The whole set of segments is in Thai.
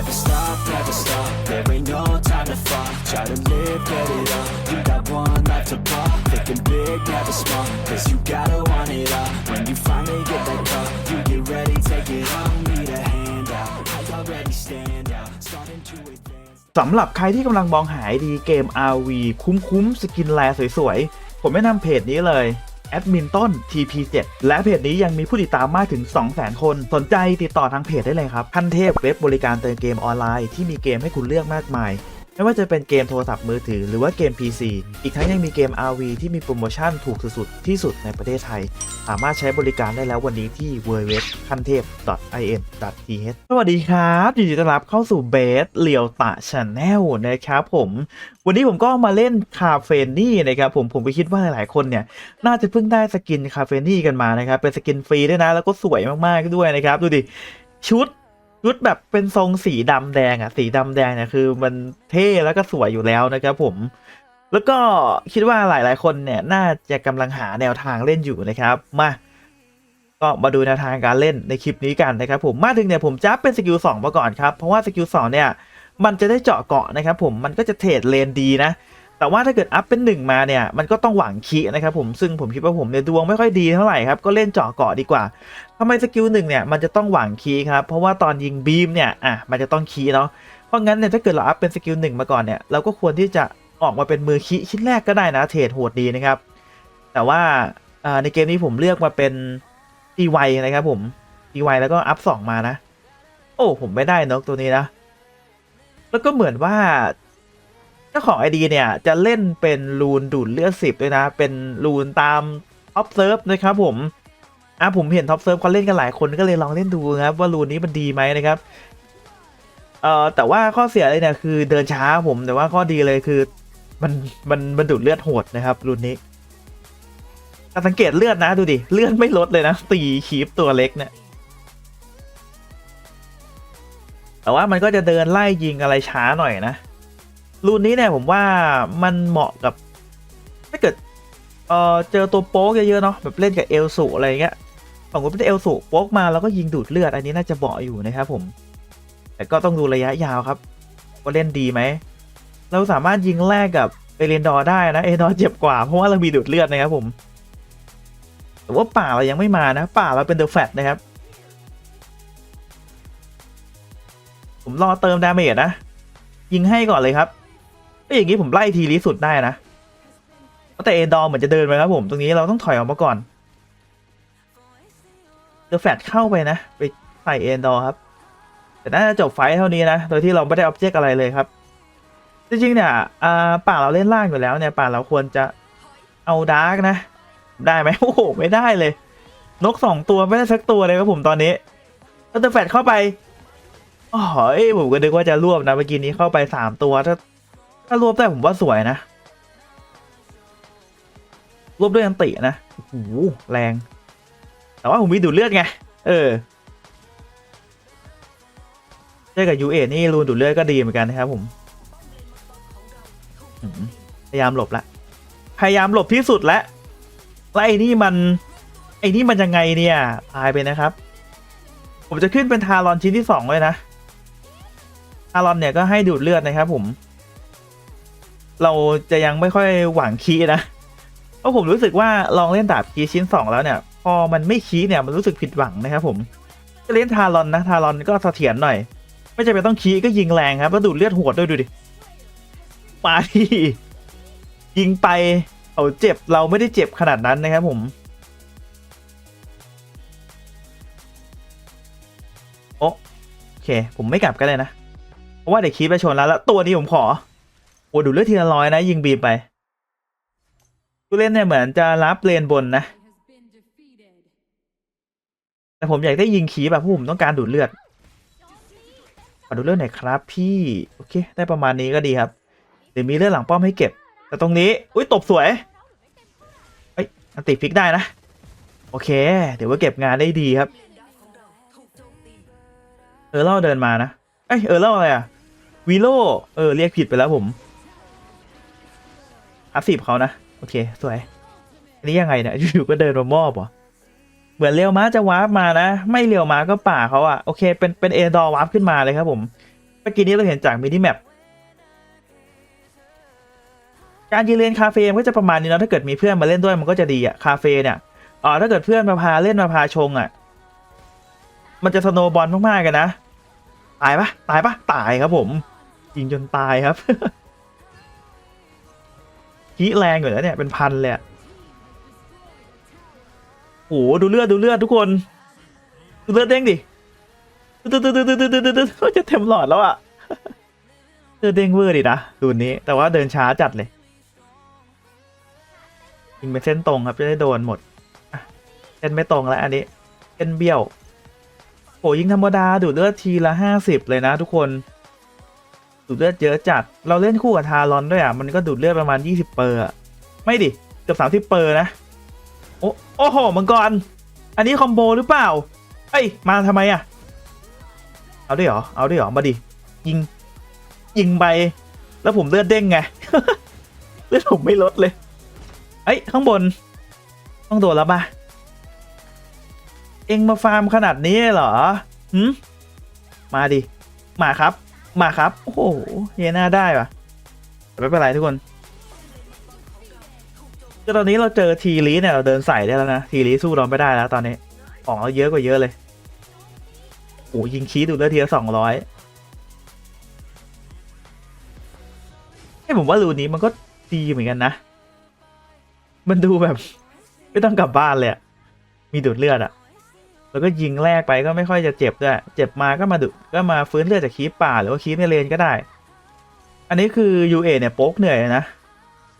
Never stop, never stop. There ain't no time to fall. Try to live, get it up. You got one life to pop. Thinking big, never small. Cause you gotta want it all. When you finally get that call, you get ready, take it on. Need a hand out. I already stand out. Starting to advance. สำหรับใครที่กำลังมองหาดีเกม RV คุ้มๆ สกินแลสวยๆ ผมแนะนำเพจนี้เลย แอดมินต้น TP7 และเพจนี้ยังมีผู้ติดตามมากถึง 200,000 คน สนใจติดต่อทางเพจได้เลยครับ ขั้นเทพเว็บบริการเติมเกมออนไลน์ที่มีเกมให้คุณเลือกมากมาย ไม่ว่าจะเป็นเกมโทรศัพท์มือถือหรือว่าเกม PC อีกทั้งยังมีเกม RV ที่มีโปรโมชั่นถูกสุดๆที่สุดในประเทศไทย สามารถใช้บริการได้แล้ววันนี้ที่ www คันเทพ .in.th สวัสดีครับยินดีต้อนรับเข้าสู่เบสเลียวตะชาแนลนะครับผม วันนี้ผมก็มาเล่นคาเฟนี่นะครับผมผมก็คิดว่าหลายๆคนเนี่ย น่าจะเพิ่งได้สกินคาเฟนี่กันมานะครับเป็นสกินฟรีด้วยนะแล้วก็สวยมากๆด้วยนะครับดูดิชุด ชุดแบบเป็นทรงสีดำแดงอะสีดำแดงเนี่ยคือ มันเท่แล้วก็สวยอยู่แล้วนะครับผม แล้วก็คิดว่าหลาย ๆ คนเนี่ยน่าจะกำลังหาแนวทางเล่นอยู่นะครับ มา ก็มาดูแนวทางการเล่นในคลิปนี้กันนะครับผมมาถึงเนี่ยผมจะเป็นสกิล2มาก่อนครับ เพราะว่าสกิล2เนี่ยมันจะได้เจาะเกาะนะครับผมมันก็จะเทรดเลนดีนะ แต่ว่าถ้าเกิดอัพเป็นหนึ่งมาเนี่ยมันก็ต้องหวังคีนะครับผมซึ่งผมคิดว่าผมเนี่ยดวงไม่ค่อยดีเท่าไหร่ครับก็เล่นเจาะเกาะดีกว่าทำไมสกิลหนึ่งเนี่ยมันจะต้องหวังคีครับเพราะว่าตอนยิงบีมเนี่ยอะมันจะต้องคีเนาะเพราะงั้นเนี่ยถ้าเกิดเราอัพเป็นสกิลหนึ่งมาก่อนเนี่ยเราก็ควรที่จะออกมาเป็นมือคีชิ้นแรกก็ได้นะเทรดโหดดีนะครับ แต่ว่าอ่าในเกมนี้ผมเลือกมาเป็นตีไวนะครับผมตีไวแล้วก็อัพสองมานะ โอ้ผมไม่ได้นกตัวนี้นะแล้วก็เหมือนว่า เจ้าของไอดีเนี่ยจะเล่นเป็นรูนดูดเลือดสิบด้วยนะ เป็นรูนตามท็อปเซิร์ฟนะครับผมอะผมเห็นท็อปเซิร์ฟเขาเล่นกันหลายคนก็เลยลองเล่นดูครับว่ารูนนี้มันดีไหมนะครับเอ่อแต่ว่าข้อเสียเลยเนี่ยคือเดินช้าผมแต่ว่าข้อดีเลยคือมันมันมันดูดเลือดโหดนะครับรูนนี้แต่สังเกตเลือดนะดูดิเลือดไม่ลดเลยนะตีคีปตัวเล็กเนี่ยแต่ว่ามันก็จะเดินไล่ยิงอะไรช้าหน่อยนะ รูนนี้เนี่ยผมว่ามันเหมาะกับ ถ้าเกิดเออเจอตัวโป๊กเยอะๆเนาะแบบเล่นกับเอลสูอะไรเงี้ยสมมติเป็นเอลสูโป๊กมาแล้วก็ยิงดูดเลือดอันนี้น่าจะเหมาะอยู่นะครับผม แต่ก็ต้องดูระยะยาวครับ ว่าเล่นดีไหม เราสามารถยิงแลกกับเอเลนดอร์ได้นะเอเลนดอร์เจ็บกว่าเพราะว่าเรามีดูดเลือดนะครับผมแต่ว่าป่าเรายังไม่มานะ ป่าเราเป็นเดอะแฟตนะครับ ผมรอเติมดาเมจนะ ยิงให้ก่อนเลยครับ ถ้าอย่างนี้ผมไล่ทีลีสุดได้นะแต่เอดอร์เหมือนจะเดินไปครับผมตรงนี้เราต้องถอยออกมาก่อนเดอะแฟตเข้าไปนะ ไปใส่เอดอร์ครับ แต่น่าจะจบไฟเท่านี้นะ โดยที่เราไม่ได้ออบเจกต์อะไรเลยครับ จริงๆเนี่ยป่าเราเล่นล่างอยู่แล้วเนี่ยป่าเราควรจะเอาดาร์กนะ ได้ไหมโอ้โหไม่ได้เลย นกสองตัวไม่ได้สักตัวเลยครับผมตอนนี้เดอะแฟตเข้าไปอ๋อเอ้ยผมก็นึกว่าจะรวบนะเมื่อกี้นี้เข้าไปสามตัวถ้า ถ้ารวบได้ผมว่าสวยนะ รวบด้วยอันตินะโอ้โหแรง แต่ว่าผมมีดูดเลือดไง เออเจอกับยูเอนี่รูนดูดเลือดก็ดีเหมือนกันนะครับผม พยายามหลบละ พยายามหลบที่สุดแล้วแล้วไอ้นี่มัน ไอ้นี่มันยังไงเนี่ย ตายไปนะครับ ผมจะขึ้นเป็นทารอนชิ้นที่สองเลยนะทารอนเนี่ยก็ให้ดูดเลือดนะครับผม เราจะยังไม่ค่อยหวังคีนะเพราะผมรู้สึกว่าลองเล่นดาบคีชิ้นสองแล้วเนี่ย พอมันไม่คีเนี่ยมันรู้สึกผิดหวังนะครับผมจะเล่นทารอนนะทารอนก็เสถียรหน่อย ไม่จำเป็นต้องคีก็ยิงแรงครับแล้วดูดเลือดโหดด้วยดูดิมาที่ยิงไปเขาเจ็บเราไม่ได้เจ็บขนาดนั้นนะครับผมโอเค ผมไม่กลับกันเลยนะ เพราะว่าเด็กคีไปชนแล้วแล้วตัวนี้ผมขอ โอ้ดูเลือดทีละร้อยนะ ยิงบีไปผู้เล่นเนี่ยเหมือนจะรับเลนบนนะ แต่ผมอยากได้ยิงขีแบบผมต้องการดูดเลือดขอดูเลือดหน่อยครับ พี่ โอเค ได้ประมาณนี้ก็ดีครับเดี๋ยวมีเลือดหลังป้อมให้เก็บ แต่ตรงนี้ อุ้ยตบสวยเอ้ยอันติฟิกได้นะ โอเค เดี๋ยวว่าเก็บงานได้ดีครับ เออเล่าเดินมานะ เอ้ยเออเล่าอะไรอะวีโลเออเรียกผิดไปแล้วผม อัพสิบเขานะ โอเค สวย อันนี้ยังไงเนี่ยอยู่ๆก็เดินมามอบเหรอเหมือนเรียวม้าจะวาร์ปมานะ ไม่เรียวม้าก็ป่าเขาอะโอเค เป็นเป็นเอดอวาร์ปขึ้นมาเลยครับผมเมื่อกี้นี้เราเห็นจากมินิแมปการยืนเล่นคาเฟ่ก็จะประมาณนี้นะถ้าเกิดมีเพื่อนมาเล่นด้วยมันก็จะดีอะคาเฟ่เนี่ยอ๋อถ้าเกิดเพื่อนมาพาเล่นมาพาชงอะมันจะสโนบอลมากๆกันนะ ตายปะตายปะตายครับผมยิงจนตายครับ กี้แรงอยู่แล้วเนี่ยเป็นพันเลยโอ้โหดูเลือดดูเลือดทุกคนดูเลือดเด้งดิตึ๊ดตึ๊ดูดูดูดูดูจะเต็มหลอดแล้วอะเลือดเด้งเวอร์ดินะดูนี้แต่ว่าเดินช้าจัดเลยยิงเป็นเส้นตรงครับจะได้โดนหมดเส้นไม่ตรงแล้วอันนี้เส้นเบี้ยวโอ้ยิงธรรมดาดูเลือดทีละห้าสิบเลยนะทุกคน ดูดเลือดเยอะจัด เราเล่นคู่กับทารอนด้วยอะ มันก็ดูดเลือดประมาณยี่สิบเปอร์อะไม่ดิ เกือบสามสิบเปอร์นะ โอ้โอ้โห มังกร อันนี้คอมโบหรือเปล่า เอ้ย มาทำไมอะ เอาด้วยเหรอ เอาด้วยเหรอ มาดิ ยิง ยิงไป แล้วผมเลือดเด้งไง เลือดผมไม่ลดเลย เอ้ย ข้างบน ต้องโดนแล้วปะเอ็งมาฟาร์มขนาดนี้เหรอหืมมาดิ มาครับ มาครับ โอ้โหเฮน่าได้ปะไม่เป็นไรทุกคนคือตอนนี้เราเจอทีลีเนี่ยเราเดินใส่ได้แล้วนะทีลีสู้เราไม่ได้แล้วตอนนี้ของเราเยอะกว่าเยอะเลยโอ้ยิงคีดูเลือดทีละสองร้อยให้ผมว่ารูนี้มันก็ดีเหมือนกันนะ มันดูแบบ ไม่ต้องกลับบ้านเลยมีดูดเลือดอะ แล้วก็ยิงแรกไปก็ไม่ค่อยจะเจ็บด้วยเจ็บมาก็มาดุก็มาฟื้นเลือดจากคีปป่าหรือว่าคีปในเลนก็ได้ อันนี้คือ UA เนี่ยโป๊กเหนื่อยนะ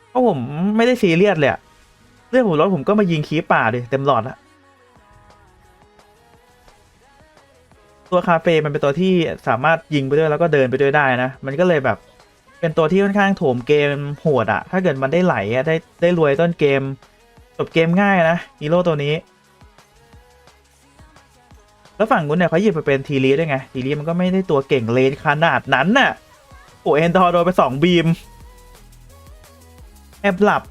เพราะผมไม่ได้ซีเรียสเลยอะเลือดผมลดผมก็มายิงคีปป่าดิเต็มหลอดละตัวคาเฟ่มันเป็นตัวที่สามารถยิงไปด้วยแล้วก็เดินไปด้วยได้นะ มันก็เลยแบบ เป็นตัวที่ค่อนข้างโถมเกมโหดอะถ้าเกิดมันได้ไหลอะได้ได้รวยต้นเกมจบเกมง่ายนะฮีโร่ตัวนี้ แล้วฝั่งนู้นเนี่ยเขาหยิบไปเป็นทีรีด้วยไง ทีรีมันก็ไม่ได้ตัวเก่งเลนขนาดนั้นน่ะ โอเอนดอร์โดนไปสองบีม แอบหลับ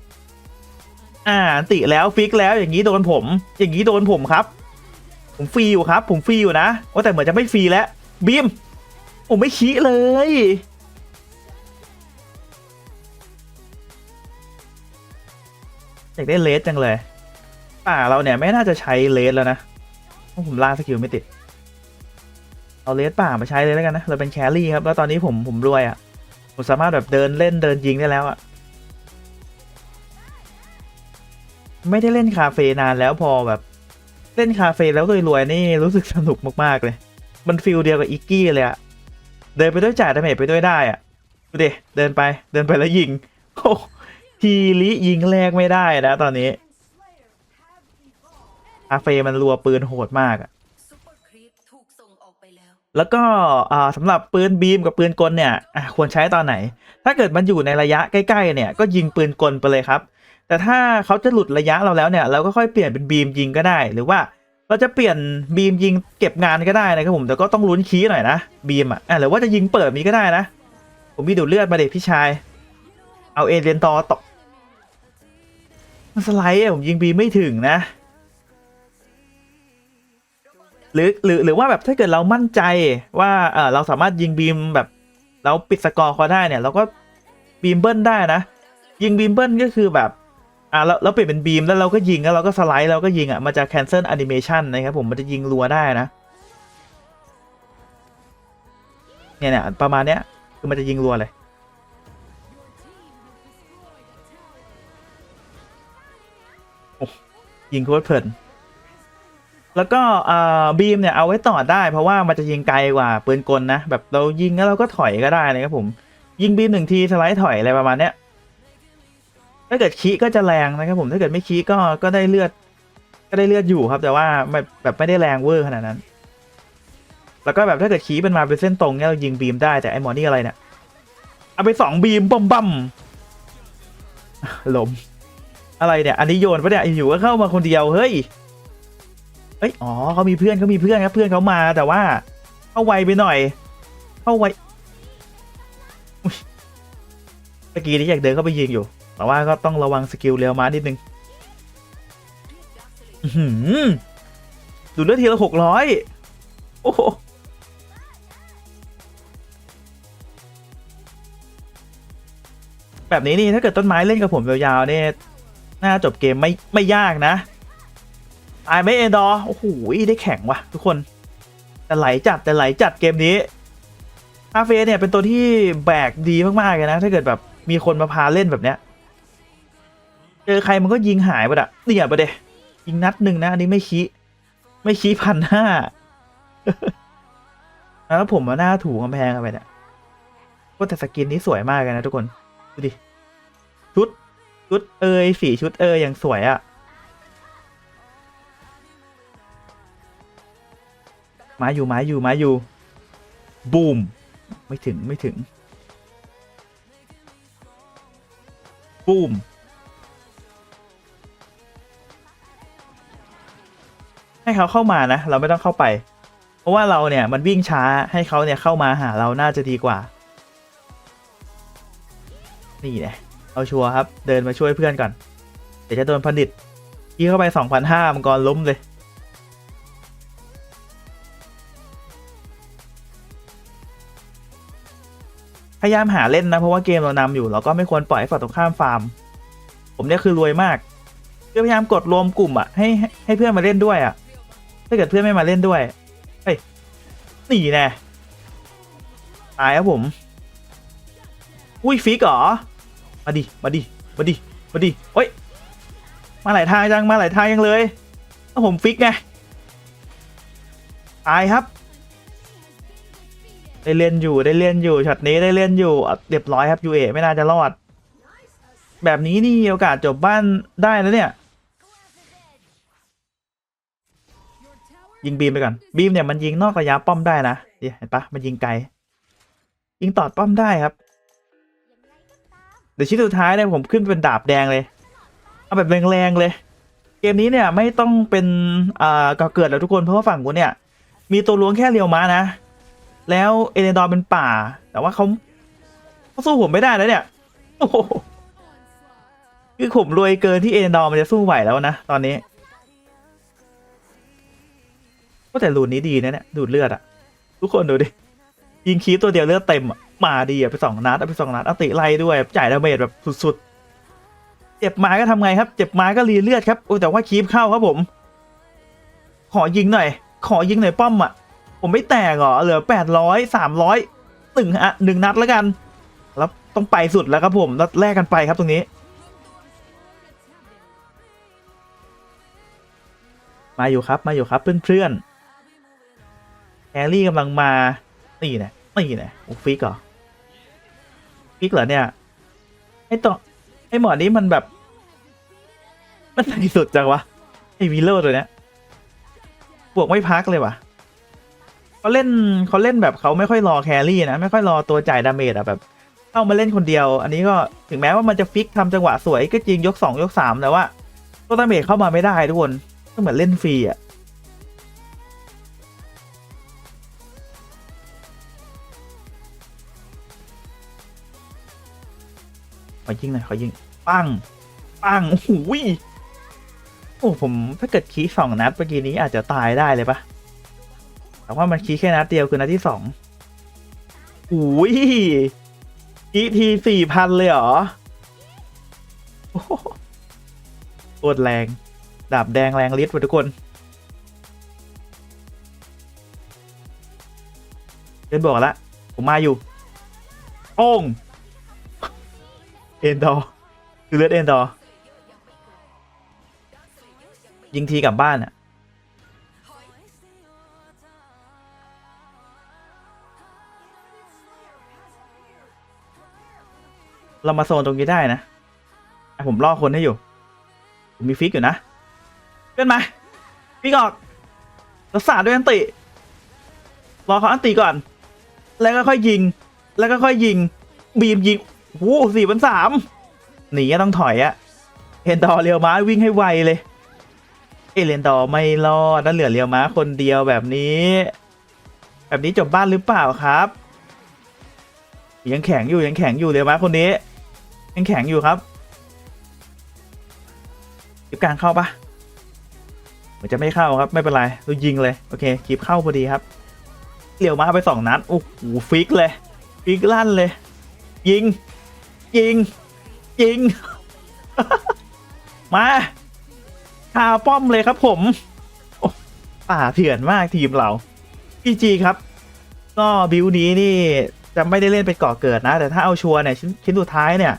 อ่า ติแล้วฟิกแล้วอย่างนี้โดนผม อย่างนี้โดนผมครับ ผมฟรีอยู่ครับ ผมฟรีอยู่นะว่าแต่เหมือนจะไม่ฟรีแล้วบีมผมไม่ขี้เลยอยากได้เลสจังเลย ป่าเราเนี่ยไม่น่าจะใช้เลสแล้วนะ ผมล่ากสกิลไม่ติด เอาเลสป่ามาใช้เลยแล้วกันนะ เราเป็นแครี่ครับ แล้วตอนนี้ผมผมรวยอะ่ะ ผมสามารถแบบเดินเล่นเดินยิงได้แล้วอะ่ะ ไม่ได้เล่นคาเฟ่นานแล้วพอแบบ เล่นคาเฟ่แล้วรวยๆนี่รู้สึกสนุกมากๆเลย มันฟิลเดียวกับอิกกี้เลยอะเดินไปด้วยจ่ายดาเมจไปด้วยได้อะดูดิเดินไปเดินไปแล้วยิงโอ้ทีลิยิงแรกไม่ได้นะตอนนี้ คาเฟ่มันรัวปืนโหดมากอะซุปเปอร์ครีปถูกส่งออกไปแล้วแล้วก็อ่าสำหรับปืนบีมกับปืนกลเนี่ยอะควรใช้ตอนไหน ถ้าเกิดมันอยู่ในระยะใกล้ๆเนี่ยก็ยิงปืนกลไปเลยครับ แต่ถ้าเขาจะหลุดระยะเราแล้วเนี่ยเราก็ค่อยเปลี่ยนเป็นบีมยิงก็ได้ หรือว่าเราจะเปลี่ยนบีมยิงเก็บงานก็ได้นะครับผมแต่ก็ต้องลุ้นคีย์หน่อยนะบีมอะอะหรือว่าจะยิงเปิดมีก็ได้นะ ผมมีดูดเลือดมาเด็กพี่ชาย เอาเอเรียนตอตกมันสไลด์อะผมยิงบีมไม่ถึงนะ หรือหรือหรือว่าแบบถ้าเกิดเรามั่นใจว่าเออเราสามารถยิงบีมแบบเราปิดสกอร์เขาได้เนี่ยเราก็บีมเบิ้ลได้นะ ยิงบีมเบิ้ลก็คือแบบอ่าเราเราเปลี่ยนเป็นบีมแล้วเราก็ยิงแล้วเราก็สไลด์เราก็ยิงอะมันจะ cancel animation นนะครับผมมันจะยิงรัวได้นะเนี่ยเนี่ยประมาณเนี้ยคือมันจะยิงรัวเลยยิงโคตรเพลิน แล้วก็อ่าบีมเนี่ยเอาไว้ต่อได้เพราะว่ามันจะยิงไกลกว่าปืนกลนะ แบบเรายิงแล้วเราก็ถอยก็ได้นะครับผม ยิงบีมหนึ่งทีสไลด์ถอยอะไรประมาณเนี้ยถ้าเกิดคีก็จะแรงนะครับผมถ้าเกิดไม่คีก็ก็ได้เลือด ก็ได้เลือดอยู่ครับ แต่ว่าไม่แบบไม่ได้แรงเวอร์ขนาดนั้น แล้วก็แบบถ้าเกิดคีเป็นมาเป็นเส้นตรงเนี่ยเรายิงบีมได้แต่ไอ้หมอนี่อะไรเนี่ยเอาไปสองบีมบัมบัมลมอะไรเนี่ยอันนี้โยนปะเนี่ยอยู่ก็เข้ามาคนเดียวเฮ้ย เอ้ยอ๋อเขามีเพื่อนเขามีเพื่อนครับเพื่อนเขามาแต่ว่าเข้าไวไปหน่อย เข้าไวเมื่อกี้นี้อยากเดินเข้าไปยิงอยู่ แต่ว่าก็ต้องระวังสกิลเรียวมานิดนึงหือดูดเลือดทีละหกร้อยโอ้โหแบบนี้นี่ถ้าเกิดต้นไม้เล่นกับผมยาวๆเนี่ยน่าจบเกมไม่ไม่ยากนะ ตายไม่เอดอโอ้โหได้แข็งว่ะทุกคน แต่ไหลจัดแต่ไหลจัดเกมนี้คาเฟ่เนี่ยเป็นตัวที่แบกดีมากๆเลยนะ ถ้าเกิดแบบมีคนมาพาเล่นแบบเนี้ย เจอใครมันก็ยิงหายไปอะเนี่ยประเดยิงนัดหนึ่งนะ อันนี้ไม่ชี้ไม่ชี้พันห้าแล้วผมมาหน้าถูกำแพงกันไปเนี่ยก็แต่สกินนี้สวยมากเลยนะทุกคน ดูดิ ชุด ชุดเอยสีชุดเอยอย่างสวยอะ่ะ มาอยู่มาอยู่มาอยู่บูมไม่ถึงไม่ถึงบูมให้เขาเข้ามานะ เราไม่ต้องเข้าไป เพราะว่าเราเนี่ยมันวิ่งช้าให้เขาเนี่ยเข้ามาหาเราน่าจะดีกว่า นี่แหละเอาชัวร์ครับ เดินมาช่วยเพื่อนก่อน เดี๋ยวจะโดนผลิตที่เข้าไปสองพันห้ามังกรล้มเลย พยายามหาเล่นนะเพราะว่าเกมเรานำอยู่เราก็ไม่ควรปล่อยให้ฝั่งตรงข้ามฟาร์ม ผมเนี่ยคือรวยมากคือพยายามกดรวมกลุ่มอะให้ให้ให้เพื่อนมาเล่นด้วยอะถ้าเกิดเพื่อนไม่มาเล่นด้วยเฮ้ยหนีแน่ตายครับผม อุ้ยฟิกเหรอมาดิมาดิมาดิมาดิโอ้ยมาหลายทางจังมาหลายทางยังเลยถ้าผมฟิกไงตายครับ ได้เล่นอยู่ได้เล่นอยู่ช็อตนี้ได้เล่นอยู่เรียบร้อยครับยูเอไม่น่าจะรอด แบบนี้นี่โอกาสจบบ้านได้แล้วเนี่ย ยิงบีมไปก่อนบีมเนี่ยมันยิงนอกระยะป้อมได้นะเห็นปะมันยิงไกล ยิงตอดป้อมได้ครับเดี๋ยวชิ้นสุดท้ายเนี่ยผมขึ้นเป็นดาบแดงเลย เอาแบบแรงๆเลย เกมนี้เนี่ยไม่ต้องเป็นอ่าก่อเกิดแล้วทุกคนเพราะว่าฝั่งกูเนี่ย มีตัวล้วงแค่เรียวม้านะ แล้วเอเดนดอร์เป็นป่า แต่ว่าเขาเขาสู้ผมไม่ได้แล้วเนี่ยโอ้โหคือผมรวยเกินที่เอเดนดอร์มันจะสู้ไหวแล้วนะตอนนี้ก็แต่รูนนี้ดีนะเนี่ยดูดเลือดอะทุกคนดูดิยิงคีตัวเดียวเลือดเต็มอะมาดีอะไปสองนัดอะไปสองนัดอติไล่ด้วยจ่ายดาเมจแบบสุดๆ เจ็บไม้ก็ทำไงครับ เจ็บไม้ก็รีเลือดครับโอ้แต่ว่าคีปเข้าครับผม ขอยิงหน่อย ขอยิงหน่อยป้อมอะ ผมไม่แตกเหรอเหลือแปดร้อยสามร้อยหนึ่งอะหนึ่งนัดแล้วกัน แล้วต้องไปสุดแล้วครับผมแล้วแลกกันไปครับตรงนี้ มาอยู่ครับมาอยู่ครับเพื่อนๆแฮร์รี่กำลังมานี่แหละนี่แหละโอ้ฟิกเหรอฟิกเหรอเนี่ยไอต่อไอหมอนี้มันแบบมันใส่สุดจังวะไอวีโร่ตัวเนี้ยบวกไม่พักเลยวะ เขาเล่นเขาเล่นแบบเขาไม่ค่อยรอแครี่นะ ไม่ค่อยรอตัวจ่ายดาเมจอะแบบเข้ามาเล่นคนเดียว อันนี้ก็ถึงแม้ว่ามันจะฟิกทำจังหวะสวยก็จริงยกสองยกสามแต่ว่าตัวดาเมจเข้ามาไม่ได้ทุกคนก็เหมือนเล่นฟรีอะขอยิงหน่อยขอยิง ปัง ปังโอ้โหยโอ้ผมถ้าเกิดคีสองนัดเมื่อกี้นี้อาจจะตายได้เลยปะ แต่ว่ามันคีย์แค่นัดเดียวคือนัดที่สองโอ้ยคีย์ทีสี่พันเลยเหรอโคตรแรง ดาบแดงแรงฤทธิ์ว่ะทุกคนเดนบอกละ ผมมาอยู่โป้งเอ็นดอคือเลือดเอ็นดอยิงทีกลับบ้านอะ เรามาโซนตรงนี้ได้นะอะผมล่อคนให้อยู่ผมมีฟิกอยู่นะเพื่อนมาฟิกออกรักษาด้วยอันติรอเขาอันติก่อน แล้วก็ค่อยยิง แล้วก็ค่อยยิง บีมยิงโอ้สี่พันสามหนีก็ต้องถอยอะเฮนดอเรียวม้าวิ่งให้ไวเลย เอเลนดอไม่รอดนั่นเหลือเรียวม้าคนเดียวแบบนี้ แบบนี้จบบ้านหรือเปล่าครับ ยังแข็งอยู่ยังแข็งอยู่เรียวม้าคนนี้ ยังแข็งอยู่ครับคลิปกลางเข้าปะเหมือนจะไม่เข้าครับไม่เป็นไรเรายิงเลยโอเคคลิปเข้าพอดีครับเรียวมาไปสองนัดโอ้โหฟิกเลยฟิกลั่นเลย ยิง ยิง ยิง มาคาป้อมเลยครับผมป่าเถื่อนมากทีมเราพีจีครับ ก็บิวนี้นี่จะไม่ได้เล่นเป็นเกาะเกิดนะ แต่ถ้าเอาชัวร์เนี่ย ชิ้นสุดท้ายเนี่ย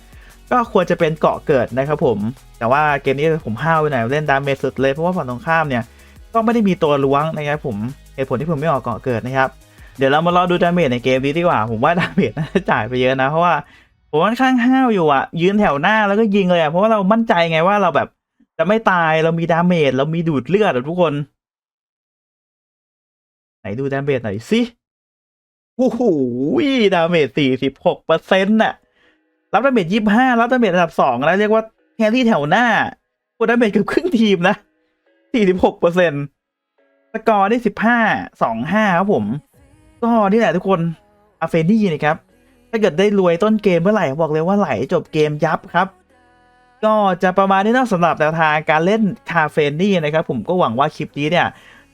ก็ควรจะเป็นเกาะเกิดนะครับผม แต่ว่าเกมนี้ผมห้าวไปหน่อยเล่นดาเมจสุดเลยเพราะว่าฝั่งตรงข้ามเนี่ยก็ไม่ได้มีตัวล้วงนะครับผมเหตุผลที่ผมไม่ออกเกาะเกิดนะครับ เดี๋ยวเรามารอดูดาเมจในเกมนี้ดีกว่า ผมว่าดาเมจน่าจะจ่ายไปเยอะนะ เพราะว่าผมค่อนข้างห้าวอยู่อะยืนแถวหน้าแล้วก็ยิงเลยอะเพราะว่าเรามั่นใจไงว่าเราแบบจะไม่ตายเรามีดาเมจเรามีดูดเลือดทุกคน ไหนดูดาเมจหน่อยสิโอ้โหดาเมจสี่สิบหกเปอร์เซ็นต์น่ะ รับดาเมจยี่ห้ารับดาเมจอันดับสองแล้วเรียกว่าแครี่แถวหน้าโอ้ดาเมจเกือบครึ่งทีมนะสี่สิบหกเปอร์เซ็นต์สกอร์ได้สิบห้าสองห้าครับผม ก็นี่แหละทุกคนอาเฟนี่นะครับ ถ้าเกิดได้รวยต้นเกมเมื่อไหร่ บอกเลยว่าไหลจบเกมยับครับ ก็จะประมาณนี้นะสำหรับแนวทางการเล่นคาเฟนี่นะครับ ผมก็หวังว่าคลิปนี้เนี่ย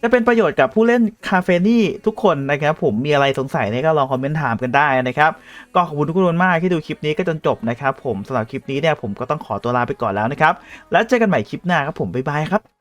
จะเป็นประโยชน์กับผู้เล่นคาเฟนี่ทุกคนนะครับ ผมมีอะไรสงสัยเนี่ยก็ลองคอมเมนต์ถามกันได้นะครับ ก็ขอบคุณทุกคนมากที่ดูคลิปนี้ก็จนจบนะครับ ผมสำหรับคลิปนี้เนี่ยผมก็ต้องขอตัวลาไปก่อนแล้วนะครับ แล้วเจอกันใหม่คลิปหน้าครับผมบ๊ายบายครับ